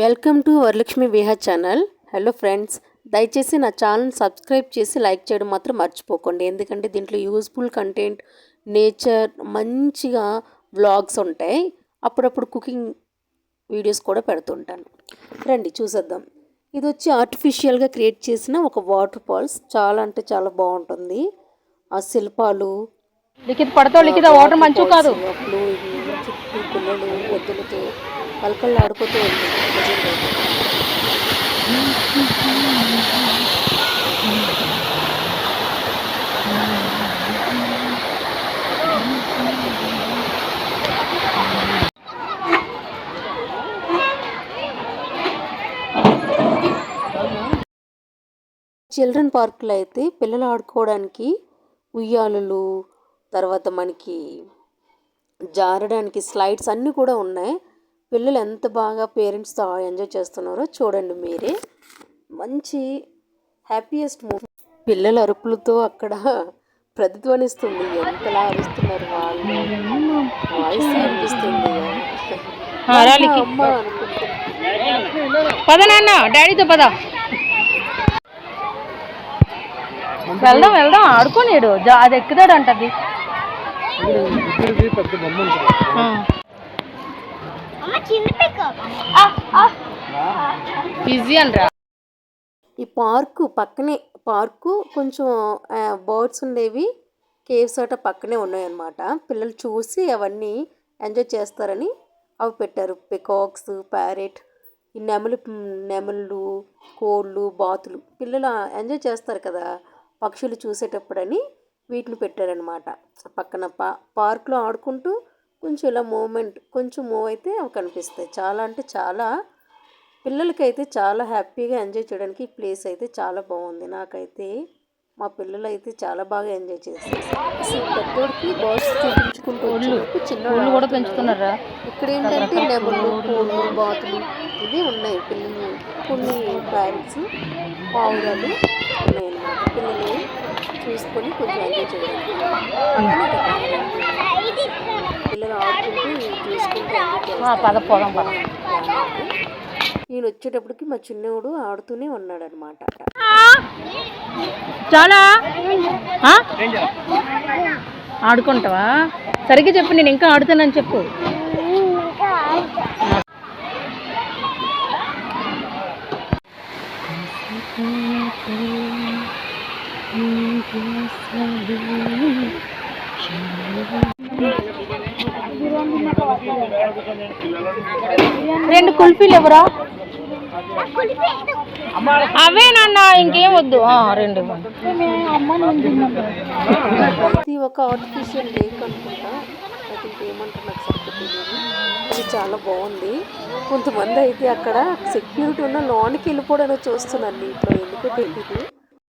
Welcome to Varalakshmi Vihar channel. Hello friends దయచేసి నా channel subscribe చేసి లైక్ చేయడం మాత్రం మర్చిపోకండి. ఎందుకంటే దీంట్లో యూస్ఫుల్ కంటెంట్ నేచర్ మంచిగా వ్లాగ్స్ ఉంటాయి. అప్పుడప్పుడు కుకింగ్ వీడియోస్ కూడా పెడుతుంటాను. రండి చూసేద్దాం. ఇది వచ్చి ఆర్టిఫిషియల్గా క్రియేట్ చేసిన ఒక వాటర్ ఫాల్స్ చాలా అంటే చాలా బాగుంటుంది. ఆ శిల్పాలు లిఖిత్ పడతావు లిఖిత వాటర్ మంచు కాదు. పిల్లలు వద్దులతో కలకళ్ళు ఆడుకుంటూ ఉంటుంది. చిల్డ్రన్ పార్కులో అయితే పిల్లలు ఆడుకోవడానికి ఉయ్యాలలు తర్వాత మనకి జారడానికి స్లైడ్స్ అన్నీ కూడా ఉన్నాయి. పిల్లలు ఎంత బాగా పేరెంట్స్తో ఎంజాయ్ చేస్తున్నారో చూడండి మీరే. మంచి హ్యాపీయెస్ట్ మూవీ పిల్లల అరుపులతో అక్కడ ప్రతిధ్వనిస్తుంది. ఎంతలా అరుస్తున్నారు వాళ్ళు. వాయిస్ అనిపిస్తుంది అమ్మ పద నాన్న డాడీతో పద. వెళ్దాం వెళ్దాం. ఆడుకోలేడు అది ఎక్కుతాడు అంటది బిజీ అనరా ఈ పార్కు పక్కనే పార్కు కొంచెం బర్డ్స్ ఉండేవి. కేవ్స్ అట పక్కనే ఉన్నాయన్నమాట. పిల్లలు చూసి అవన్నీ ఎంజాయ్ చేస్తారని అవి పెట్టారు. పికాక్స్ ప్యారెట్ ఈ నెమలి నెమళ్ళు కోళ్ళు బాతులు. పిల్లలు ఎంజాయ్ చేస్తారు కదా. పక్షులు చూసేటప్పుడని వీటిని పెట్టారనమాట పక్కన పా పార్క్లో ఆడుకుంటూ కొంచెం ఇలా మూమెంట్ కొంచెం మూవ్ అయితే అవి కనిపిస్తాయి. చాలా అంటే చాలా పిల్లలకైతే చాలా హ్యాపీగా ఎంజాయ్ చేయడానికి ఈ ప్లేస్ అయితే చాలా బాగుంది. నాకైతే మా పిల్లలు అయితే చాలా బాగా ఎంజాయ్ అసలు పెద్దోడికి చూపించుకుంటూ కోళ్ళు కూడా. పెంచుతున్నారా ఇక్కడ ఏంటంటే నెమళ్ళు కోళ్ళు బాతులు ఇవి ఉన్నాయి. పిల్లలు కొన్ని ప్యారెట్స్ పావురాలు ఉన్నాయన్నమాట. పిల్లలు చూసుకొని కొంచెం ఎంజాయ్ చేయడానికి పక్కనే కదా. పిల్లలు ఆడుకుంటూ చూసుకుంటూ ఎంజాయ్ ఆ, పద పోదాం పద. నేను వచ్చేటప్పటికి మా చిన్నోడు ఆడుతూనే ఉన్నాడు అనమాట చాలా? ఆడుకుంటావా? సరిగ్గా చెప్పు నేను ఇంకా ఆడుతానని చెప్పు. రెండు కుల్ఫీలు ఎవరా? అవే నాన్న ఇంకేం వద్దు. రెండు ఇది ఒక ఆర్టిఫిషియల్ లేక్ అనుకుంటా. ఏమంటారు నాకు సరిగ్గా ఇది చాలా బాగుంది. కొంతమంది అయితే అక్కడ సెక్యూరిటీ ఉన్న లోనికి వెళ్ళిపోవడానికి చూస్తున్నాను ఇప్పుడు ఎందుకో తెలియదు